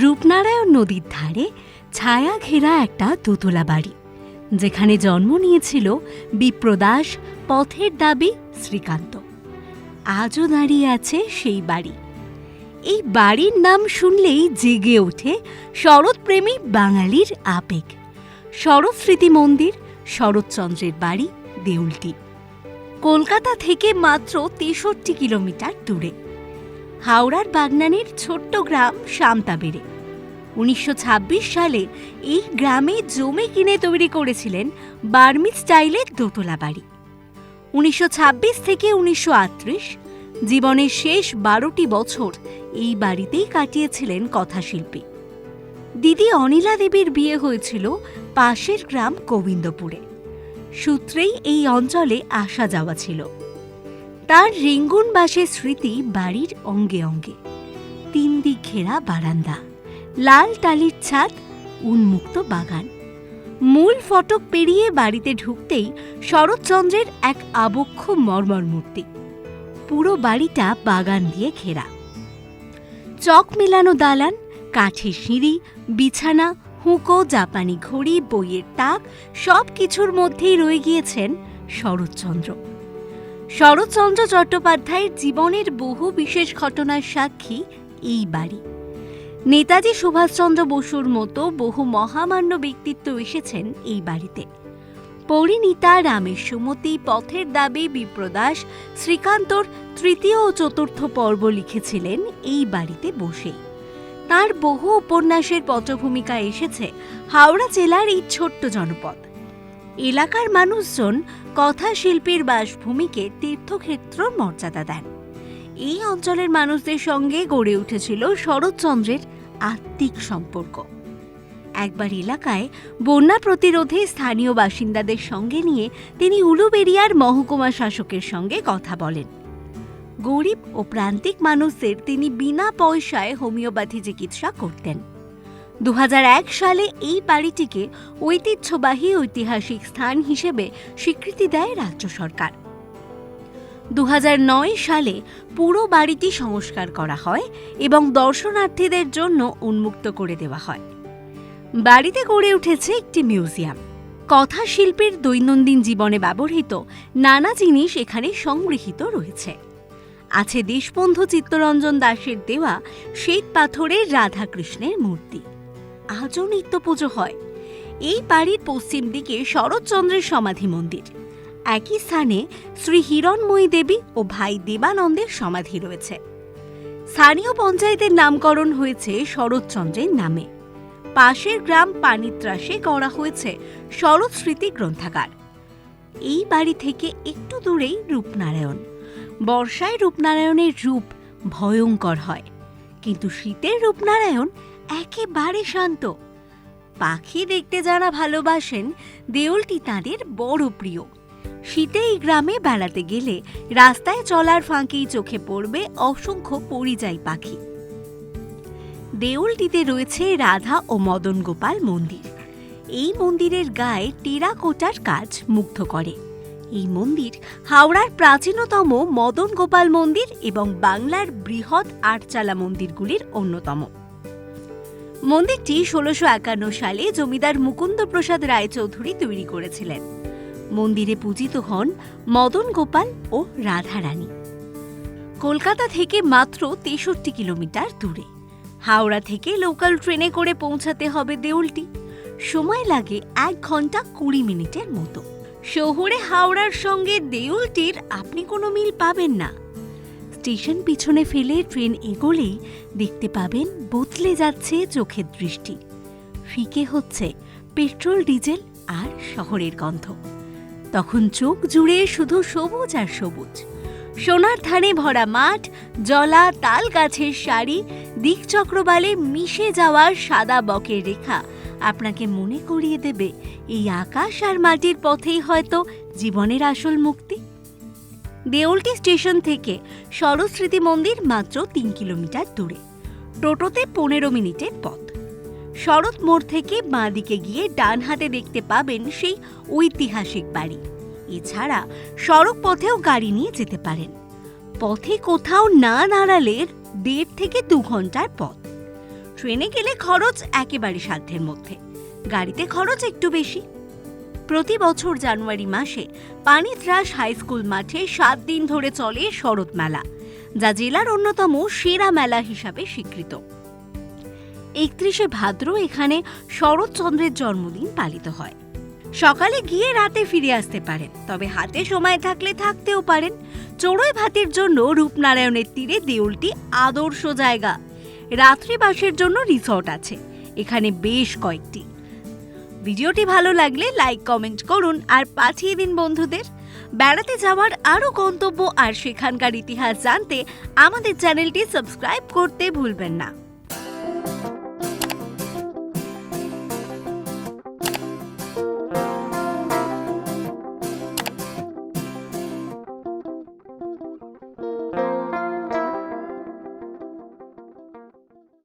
রূপনারায়ণ নদীর ধারে ছায়া ঘেরা একটা দোতলা বাড়ি, যেখানে জন্ম নিয়েছিল বিপ্রদাস পথের দাবি শ্রীকান্ত। আজও দাঁড়িয়ে আছে সেই বাড়ি। এই বাড়ির নাম শুনলেই জেগে ওঠে শরৎপ্রেমী বাঙালির আবেগ। শরৎ স্মৃতি মন্দির, শরৎচন্দ্রের বাড়ি, দেউলটি। কলকাতা থেকে মাত্র তেষট্টি কিলোমিটার দূরে। হাওড়ার বাগনানের ছোট্ট গ্রাম শামতাবেড়ে উনিশশো সালে এই গ্রামে জমি কিনে তৈরি করেছিলেন বার্মি স্টাইলের দোতলা বাড়ি। উনিশশো ছাব্বিশ থেকে উনিশশো আটত্রিশ জীবনের শেষ বারোটি বছর এই বাড়িতেই কাটিয়েছিলেন কথাশিল্পী। দিদি অনিলা দেবীর বিয়ে হয়েছিল পাশের গ্রাম গোবিন্দপুরে। সূত্রেই এই অঞ্চলে আসা যাওয়া ছিল। তার রেঙ্গুন বাসের স্মৃতি বাড়ির অঙ্গে অঙ্গে। তিন দিক ঘেরা বারান্দা, লাল টালির ছাদ, উন্মুক্ত বাগান। মূল ফটক পেরিয়ে বাড়িতে ঢুকতেই শরৎচন্দ্রের এক আবক্ষ মর্মর মূর্তি। পুরো বাড়িটা বাগান দিয়ে ঘেরা। চক মেলানো দালান, কাঠের সিঁড়ি, বিছানা, হুঁকো, জাপানি ঘড়ি, বইয়ের তাক সব কিছুর মধ্যেই রয়ে গিয়েছেন শরৎচন্দ্র। শরৎচন্দ্র চট্টোপাধ্যায়ের জীবনের বহু বিশেষ ঘটনার সাক্ষী এই বাড়ি। নেতাজি সুভাষচন্দ্র বসুর মতো বহু মহামান্য ব্যক্তিত্ব এসেছেন এই বাড়িতে। পরিণীতা রামের সুমতি পথের দাবি বিপ্রদাস শ্রীকান্তর তৃতীয় ও চতুর্থ পর্ব লিখেছিলেন এই বাড়িতে বসেই তার বহু উপন্যাসের পটভূমিকা এসেছে হাওড়া জেলার এই ছোট্ট জনপদ। এলাকার মানুষজন কথা শিল্পীর বাসভূমিকে তীর্থক্ষেত্র মর্যাদা দেন। এই অঞ্চলের মানুষদের সঙ্গে গড়ে উঠেছিল শরৎচন্দ্রের আত্মিক সম্পর্ক। একবার এলাকায় বন্যা প্রতিরোধে স্থানীয় বাসিন্দাদের সঙ্গে নিয়ে তিনি উলুবেরিয়ার মহকুমা শাসকের সঙ্গে কথা বলেন। গরিব ও প্রান্তিক মানুষদের তিনি বিনা পয়সায় হোমিওপ্যাথি চিকিৎসা করতেন। দু হাজার এক সালে এই বাড়িটিকে ঐতিহ্যবাহী ঐতিহাসিক স্থান হিসেবে স্বীকৃতি দেয় রাজ্য সরকার। দু হাজার নয় সালে পুরো বাড়িটি সংস্কার করা হয় এবং দর্শনার্থীদের জন্য উন্মুক্ত করে দেওয়া হয়। বাড়িতে গড়ে উঠেছে একটি মিউজিয়াম। কথা শিল্পীর দৈনন্দিন জীবনে ব্যবহৃত নানা জিনিস এখানে সংগৃহীত রয়েছে। আছে দেশবন্ধু চিত্তরঞ্জন দাসের দেওয়া শ্বেত পাথরের রাধাকৃষ্ণের মূর্তি আজও নিত্য পুজো হয়। এই বাড়ির পশ্চিম দিকে শরৎচন্দ্রের সমাধি মন্দির। একই স্থানে শ্রী হিরণময়ী দেবী ও ভাই দেবানন্দের সমাধি রয়েছে। স্থানীয় পঞ্চায়েতের নামকরণ হয়েছে শরৎচন্দ্রের নামে। পাশের গ্রাম পানিত্রাসে করা হয়েছে শরৎ স্মৃতি গ্রন্থাগার। এই বাড়ি থেকে একটু দূরেই রূপনারায়ণ। বর্ষায় রূপনারায়ণের রূপ ভয়ঙ্কর হয়। কিন্তু শীতের রূপনারায়ণ একেবারে শান্ত। পাখি দেখতে যারা ভালোবাসেন, দেউলটি তাঁদের বড় প্রিয়। শীতে এই গ্রামে বেড়াতে গেলে রাস্তায় চলার ফাঁকেই চোখে পড়বে অসংখ্য পরিযায়ী পাখি। দেউলটিতে রয়েছে রাধা ও মদন গোপাল মন্দির। এই মন্দিরের গায়ে টেরাকোটার কাজ মুগ্ধ করে। এই মন্দির হাওড়ার প্রাচীনতম মদন গোপাল মন্দির এবং বাংলার বৃহৎ আটচালা মন্দিরগুলির অন্যতম। মন্দিরটি ষোলোশো একান্ন সালে জমিদার মুকুন্দ প্রসাদ রায়চৌধুরী তৈরি করেছিলেন। মন্দিরে পূজিত হন মদন গোপাল ও রাধারানী। কলকাতা থেকে মাত্র তেষট্টি কিলোমিটার দূরে। হাওড়া থেকে লোকাল ট্রেনে করে পৌঁছাতে হবে দেউলটি। সময় লাগে এক ঘণ্টা কুড়ি মিনিটের মতো। শহুরে হাওড়ার সঙ্গে দেউলটির আপনি কোনো মিল পাবেন না। স্টেশন পিছনে ফেলে ট্রেন এগোলেই দেখতে পাবেন বদলে যাচ্ছে চোখের দৃষ্টি। ফিকে হচ্ছে পেট্রোল, ডিজেল আর শহরের গন্ধ। তখন চোখ জুড়ে শুধু সবুজ আর সবুজ। সোনার ধানে ভরা মাঠ, জলা, তাল গাছের সারি দিকচক্রবালে মিশে যাওয়ার সাদা বকের রেখা আপনাকে মনে করিয়ে দেবে, এই আকাশ আর মাটির পথেই হয়তো জীবনের আসল মুক্তি। দেউলটি স্টেশন থেকে সরস্মৃতি মন্দির মাত্র তিন কিলোমিটার দূরে। টোটোতে পনেরো মিনিটের পথ। শরৎ মোড় থেকে বাঁদিকে গিয়ে ডান হাতে দেখতে পাবেন সেই ঐতিহাসিক বাড়ি। এছাড়া সড়ক পথেও গাড়ি নিয়ে যেতে পারেন। পথে কোথাও না দাঁড়ালে দেড় থেকে দু ঘণ্টার পথ। ট্রেনে গেলে খরচ একেবারে সাধ্যের মধ্যে। গাড়িতে খরচ একটু বেশি। প্রতি বছর জানুয়ারি মাসে পানিত্রাস হাই স্কুল মাঠে সাত দিন ধরে চলে শরৎ মেলা, যা জেলার অন্যতম সেরা মেলা হিসাবে স্বীকৃত। একত্রিশে ভাদ্র এখানে শরৎচন্দ্রের জন্মদিন পালিত হয়। সকালে গিয়ে রাতে ফিরে আসতে পারেন, তবে হাতে সময় থাকলে থাকতেও পারেন। চড়ুই ভাতের জন্য রূপনারায়ণের তীরে দেউলটি আদর্শ জায়গা। রাত্রিবাসের জন্য রিসর্ট আছে, এখানে বেশ কয়েকটি। ভিডিওটি ভালো লাগলে লাইক, কমেন্ট করুন আর পাঠিয়ে দিন বন্ধুদের। বেড়াতে যাওয়ার আরও গন্তব্য আর সেখানকার ইতিহাস জানতে আমাদের চ্যানেলটি সাবস্ক্রাইব করতে ভুলবেন না।